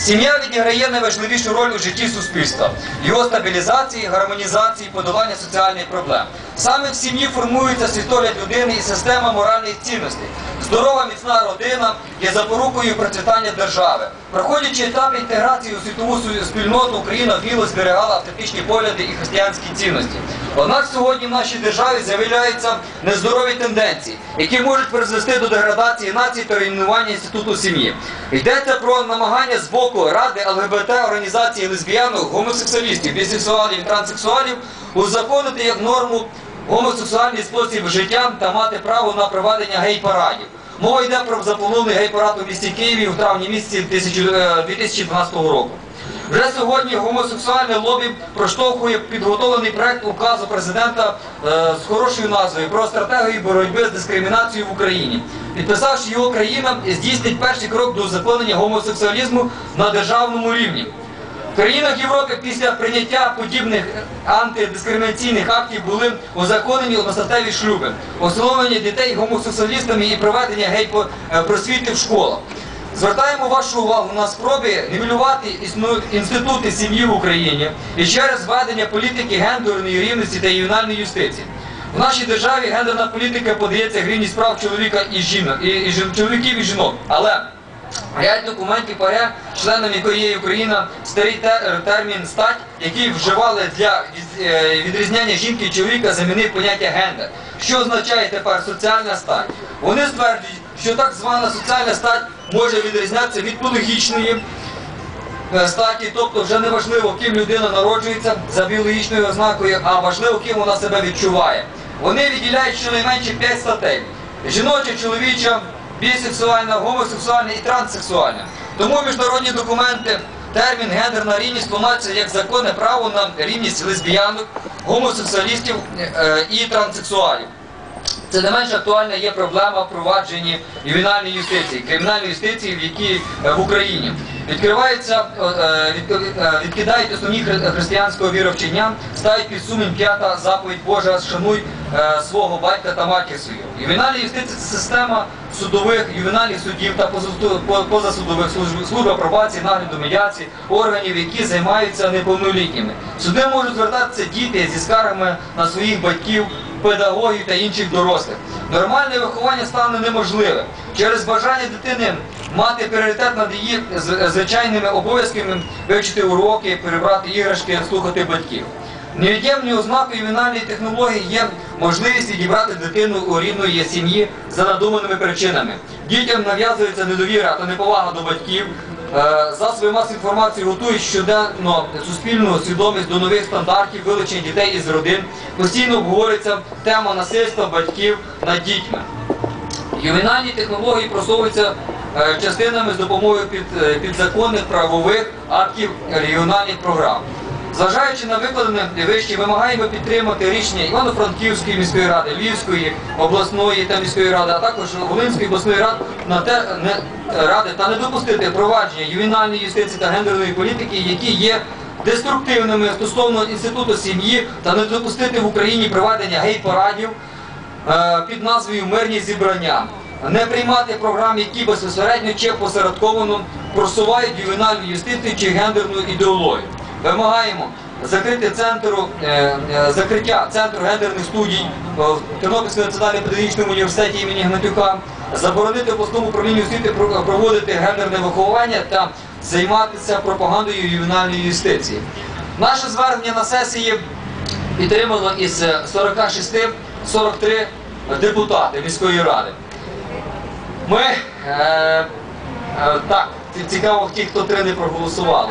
Сім'я відіграє найважливішу роль у житті суспільства, його стабілізації, гармонізації, подолання соціальних проблем. Саме в сім'ї формується світогляд людини і система моральних цінностей. Здорова міцна родина є запорукою процвітання держави. Проходячи етап інтеграції у світову спільноту, Україна вміло зберігала автентичні погляди і християнські цінності. Однак сьогодні в нашій державі з'являються нездорові тенденції, які можуть призвести до деградації нації та руйнування інституту сім'ї. Йдеться про намагання з боку Ради ЛГБТ організації лесбіянок, гомосексуалістів, бісексуалів, транссексуалів узаконити як норму гомосексуальний спосіб життя та мати право на проведення гей-парадів. Мова йде про запланований гей-парад у місті Києві в травні місяці 2012 року. Вже сьогодні гомосексуальне лобі проштовхує підготовлений проект указу президента е, з хорошою назвою про стратегію боротьби з дискримінацією в Україні. Підписавши його країна, здійснить перший крок до узаконення гомосексуалізму на державному рівні. В країнах Європи після прийняття подібних антидискримінаційних актів були узаконені одностатеві шлюби, усиновлення дітей гомосексуалістами і проведення гей-просвіти в школах. Звертаємо вашу увагу на спроби нівелювати інститути сім'ї в Україні і через введення політики гендерної рівності та ювенальної юстиції. В нашій державі гендерна політика подається рівність прав чоловіка і жінок, і, і жін- чоловіків і жінок. Але Ряд документів ПАРЕ, членом якої Україна, старий те- термін стать, який вживали для е, відрізняння жінки і чоловіка, замінив поняття гендер. Що означає тепер соціальна стать? Вони стверджують, що так звана соціальна стать може відрізнятися від біологічної е, статі, тобто вже не важливо, ким людина народжується за біологічною ознакою, а важливо, ким вона себе відчуває. Вони відділяють щонайменше 5 статей: жіноча, чоловіча, бісексуальна, гомосексуальна і транссексуальна. Тому міжнародні документи термін гендерна рівність тлумачиться як законне право на рівність лесбіянок, гомосексуалістів е, і транссексуалів. Це не менш актуальна є проблема впровадженні ювенальної юстиції, кримінальної юстиції, якій е, в Україні відкриваються, е, е, е, відкидають основні хри- християнського віровчення, ставить під сумнів п'ята заповідь Божа шануй свого батька та матір свою. Ювенальна юстиція це система судових, ювенальних судів та позасу- позасудових служб, служба пробації, нагляду медіації, органів, які займаються неповнолітніми. Суди можуть звертатися діти зі скаргами на своїх батьків, педагогів та інших дорослих. Нормальне виховання стане неможливе. Через бажання дитини мати пріоритет над її звичайними обов'язками, вивчити уроки, перебрати іграшки, слухати батьків. Невід'ємною ознакою ювенальної технології є можливість відібрати дитину у рідної сім'ї за надуманими причинами. Дітям нав'язується недовіра та неповага до батьків. Е, Засоби масової інформації готують щоденно суспільну свідомість до нових стандартів вилучення дітей із родин. Постійно обговорюється тема насильства батьків над дітьми. Ювенальні технології просовуються е, частинами з допомогою е, підзаконних правових актів регіональних програм. Зважаючи на викладене вище, вимагаємо підтримати рішення Івано-Франківської міської ради, Львівської обласної та міської ради, а також Волинської обласної ради на те ради та не допустити впровадження ювенальної юстиції та гендерної політики, які є деструктивними стосовно інституту сім'ї, та не допустити в Україні проведення гей-парадів е, під назвою Мирні зібрання. Не приймати програм, які безпосередньо чи посередковано просувають ювенальну юстицію чи гендерну ідеологію. Вимагаємо закрити центру, е, е, закриття центру гендерних студій в Тернопільському національному педагогічному університеті імені Гнатюка, заборонити обласному управлінню освіти про- проводити гендерне виховання та займатися пропагандою ювенальної юстиції. Наше звернення на сесії підтримано із 46 43 депутати міської ради. Ми е, е, так, цікаво ті, хто три не проголосували.